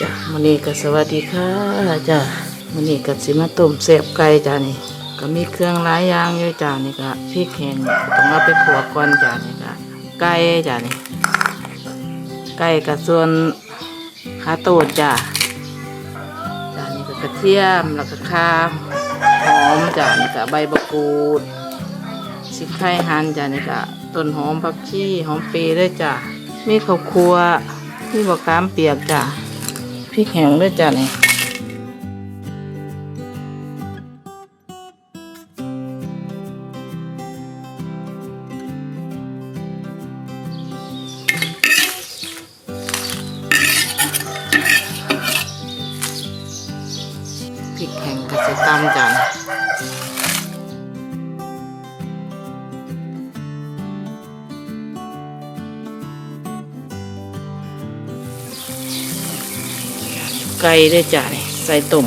จ้ะมื้อนี้ก็สวัสดีค่ะจ้ะมื้อนี้ก็สิมาต้มเสียบไก่จ้ะนี่ ก็มีเครื่องหลายอย่างอยู่จ้ะนี่ก็พริกแห้งต้องเอาไปขัวก่อนจ้ะนี่ก็ไก่จ้ะนี่ไก่กับส่วนขาโตดจ้ะจ้ะนี่ก็กระเทียมแล้วก็ข่าหอมจ้ะนี่ก็ใบมะกรูดสิไข่หั่นจ้ะนี่ก็ต้นหอมผักชีหอมเปรย์ด้วยจ้ะมีข้าวคั่วมีบะขามเปียกจ้ะ ริกแห้งด้วยจ้ะนี่พริกแห้งกระสิตำจ้ะ ไก่ด้วยจ้ะนี่ใส่ตุ่ม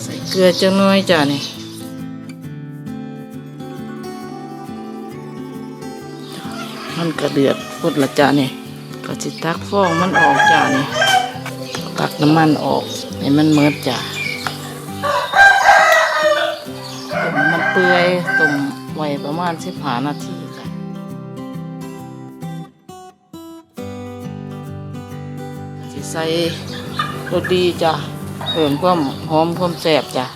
ใส่เกลือจังน้อยจ้ะนี่มันกระเดือดพุดละจ้านี่ก็สิตักฟองมันออกจ้านี่ตักน้ำมันออกให้มันเมิดจ้า ปื่อยต้มไว้ประมาณสิบหานาทีค่ะสิใส่รสดีจ้ะเพิ่มความหอมความแซ่บจ้ะ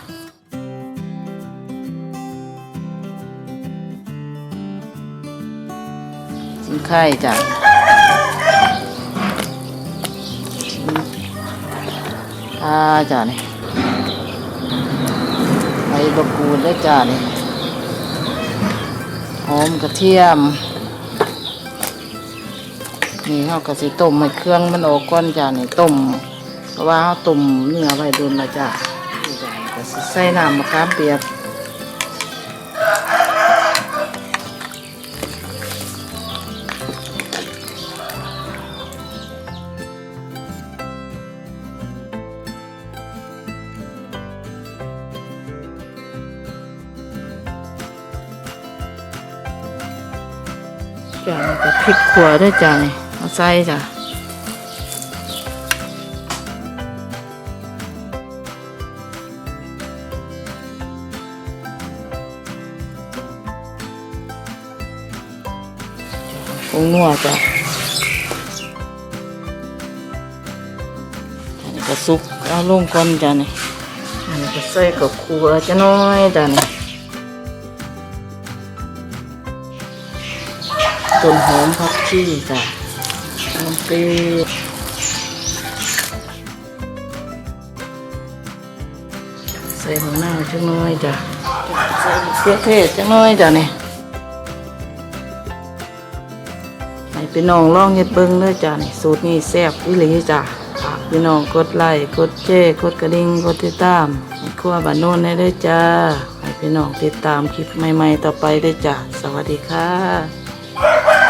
สินไข่จ้ะอ่าจ้ะนี่ใบบกูดได้จ้ะนี่ อมกระเทียม นี่เขากระสิต้มให้เครื่องมันออกก้อนจ้านี่ต้มเพราะว่าเขาต้มเนื้อไว้โดนละจ้ะนี่จ้ะกระสิใส่น้ำมะขามเปียก จ้ะนี่ก็พริกขัวด้วยจ้ะนี่เอาใส่จ้ะผงนัวจ้ะอันนี้ก็ซุกเอาลงก่อนจ้ะนี่อันนี้ก็ใส่กับขัวจะน้อยจ้ะนี่ ต้นหอมผักชีจ้ะน้ำเปรี้ยวใส่หัวหน้าจังน้อยจ้ะใส่เครื่อเทศจังน้อยจ้ะนี่ให้พี่น้องลองเฮ็ดเบิ่งเด้อจ้ะนี่สูตรนี้แซ่บอีหลีจ้ะฝากพี่น้องกดไลค์กดแชร์กดกระดิ่งกดติดตามให้ครัวบ้านโน้นได้เด้อจ้าให้พี่น้องติดตามคลิปใหม่ๆต่อไปเด้จ้ะสวัสดีค่ะ Woo!